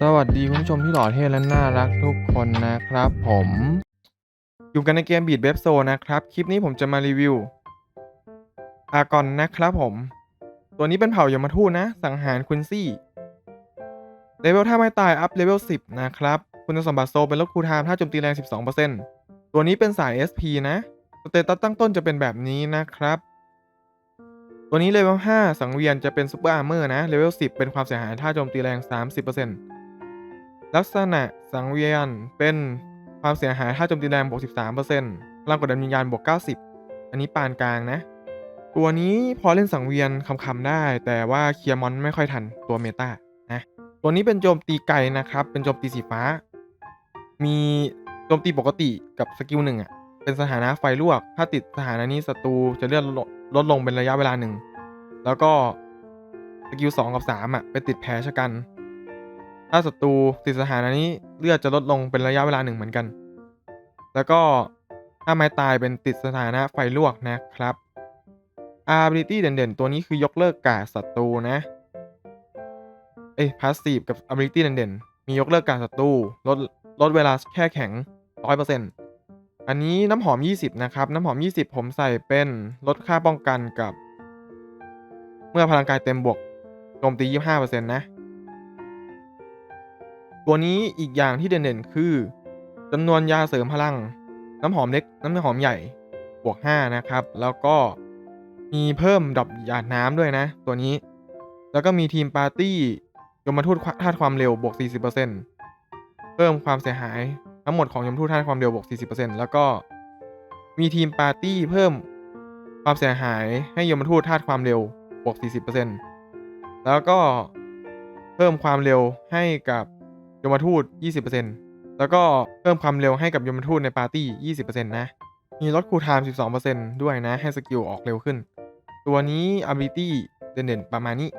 สวัสดีคุณผู้ชมที่หล่อเท่และน่ารักทุกคนนะครับผมอยู่กันในเกมบีดเว็บโซนะครับ คลิปนี้ผมจะมารีวิวอากอนนะครับผม ตัวนี้เป็นเผ่ายมทูตนะ สังหารควินซี่เลเวลท่าไม้ตายอัพเลเวล 10 นะครับ คุณสมบัติโซเป็นลดคูลไทม์ถ้าโจมตีแรง 12%ตัวนี้เป็นสาย SP นะ สเตตัสตั้งต้นจะเป็นแบบนี้นะครับ ตัวนี้เลเวล5สังเวียนจะเป็นซูเปอร์อาร์เมอร์นะเลเวล10 เป็นความเสียหายถ้าโจมตีแรง 30%ลักษณะสังเวียนเป็นความเสียหายถ้าโจมตีแรงบวก 13%พลังกดดันวิญญาณบวก 90 อันนี้ปานกลางนะ ตัวนี้พอเล่นสังเวียนคำๆได้ แต่ว่าเคลียร์มอนไม่ค่อยทันตัวเมตานะตัวนี้เป็นโจมตีไกลนะครับ เป็นโจมตีสีฟ้า มีโจมตีปกติกับสกิลหนึ่งอะ เป็นสถานะไฟลวก ถ้าติดสถานะนี้ศัตรูจะเลื่อนลดลดลงเป็นระยะเวลาหนึ่ง แล้วก็สกิลสองกับสามอะไปติดแผลชะกัน ถ้าศัตรูติดสถานะนี้เลือดจะลดลงเป็นระยะเวลาหนึ่งเหมือนกัน แล้วก็ถ้าไม้ตายเป็นติดสถานะไฟลวกนะครับ ability เด่นๆ ตัวนี้คือยกเลิกกาศัตรูนะ เอ้ย passive กับ ability เด่นๆ มียกเลิกการศัตรูลดลดเวลาแค่แข็ง 100% อันนี้น้ำหอม 20 นะครับ น้ำหอม 20 ผมใส่เป็นลดค่าป้องกันกับ เมื่อพลังกายเต็มบวกโจมตี 25%นะ ตัวนี้อีกอย่างที่เด่นๆ คือจำนวนยาเสริมพลัง น้ำหอมเล็ก น้ำหอมใหญ่บวก 5 นะครับ แล้วก็มีเพิ่มดรอปหยาดน้ำด้วยนะ ตัวนี้ แล้วก็มีทีมปาร์ตี้ยมทูตธาตุความเร็วบวก 40%เพิ่มความเสียหาย ทั้งหมดของยมทูตธาตุความเร็วบวก 40%แล้วก็มีทีมปาร์ตี้เพิ่มความเสียหายให้ยมทูตธาตุความเร็วบวก 40%แล้วก็เพิ่มความเร็วให้กับยมทูต 20%แล้วก็เพิ่มความเร็วให้กับยมทูตในปาร์ตี้ 20%นะ มีลดคูลไทม์ 12%ด้วยนะ ให้สกิลออกเร็วขึ้น ตัวนี้ ability เด่นๆ ประมาณนี้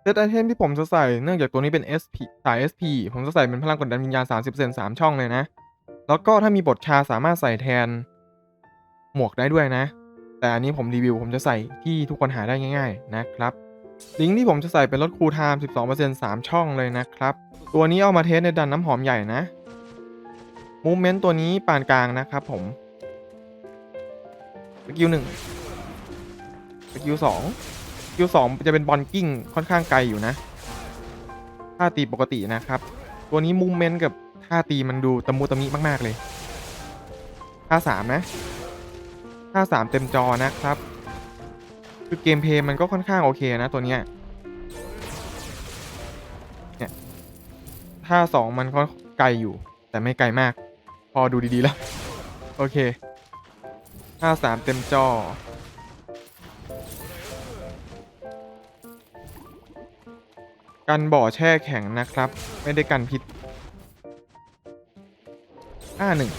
เซตไอเทมที่ผมจะใส่ เนื่องจากตัวนี้เป็น SP สาย SP ผมจะใส่เป็นพลังกดดันวิญญาณ 30% 3 ช่องเลยนะ แล้วก็ถ้ามีบทชาสามารถใส่แทน หมวกได้ด้วยนะ แต่อันนี้ผมรีวิวผมจะใส่ที่ทุกคนหาได้ง่าย ๆ นะครับลิงก์ที่ผมจะใส่เป็นลดคูลไทม์ 12% 3 ช่องเลยนะครับ ตัวนี้เอามาเทสในดันน้ำหอมใหญ่นะมูเมนต์ตัวนี้ปานกลางนะครับผมสกิลหนึ่งสกิลสองสกิลสองจะเป็นบอลกิ้งค่อนข้างไกลอยู่นะท่าตีปกตินะครับ ตัวนี้มูเมนต์กับ ท่าตีมันดูตะมุตะมิมาก ๆ เลยท่าสามนะท่าสามเต็มจอนะครับ คือเกมเพลย์มันก็ค่อนข้างโอเคนะตัวเนี้ย เนี่ยท่าสองมันก็ไกลอยู่ แต่ไม่ไกลมาก พอดูดี ๆ แล้ว โอเคห้าสามเต็มจอกันบ่อแช่แข็งนะครับ ไม่ได้กันพิษ ห้าหนึ่ง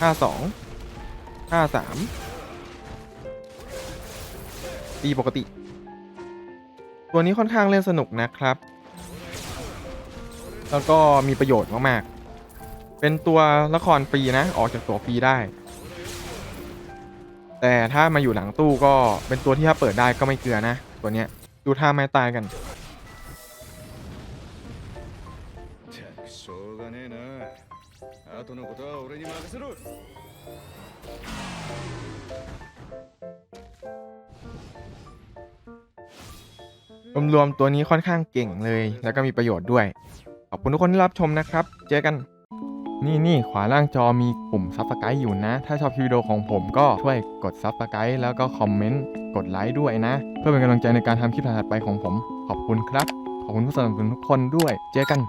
ห้าสองห้าสามตีปกติ ตัวนี้ค่อนข้างเล่นสนุกนะครับ แล้วก็มีประโยชน์มากๆ เป็นตัวละครฟรีนะ ออกจากตัวฟรีได้ แต่ถ้ามาอยู่หลังตู้ก็เป็นตัวที่ถ้าเปิดได้ก็ไม่เกลือนะ ตัวเนี้ย ดูท่าไม่ตายกัน しょうがねえな後のことは俺に任せろ รวมๆตัวนี้ค่อนข้างเก่งเลย แล้วก็มีประโยชน์ด้วย ขอบคุณทุกคนที่รับชมนะครับ เจอกัน นี่นี่ขวาล่างจอมีปุ่มซับสไครต์อยู่นะ ถ้าชอบคลิปวิดีโอของผมก็ช่วยกดซับสไครต์แล้วก็คอมเมนต์ กดไลค์ด้วยนะ เพื่อเป็นกำลังใจในการทำคลิปถัดๆไปของผม ขอบคุณครับ ขอบคุณผู้สนับสนุนทุกคนด้วย เจอกัน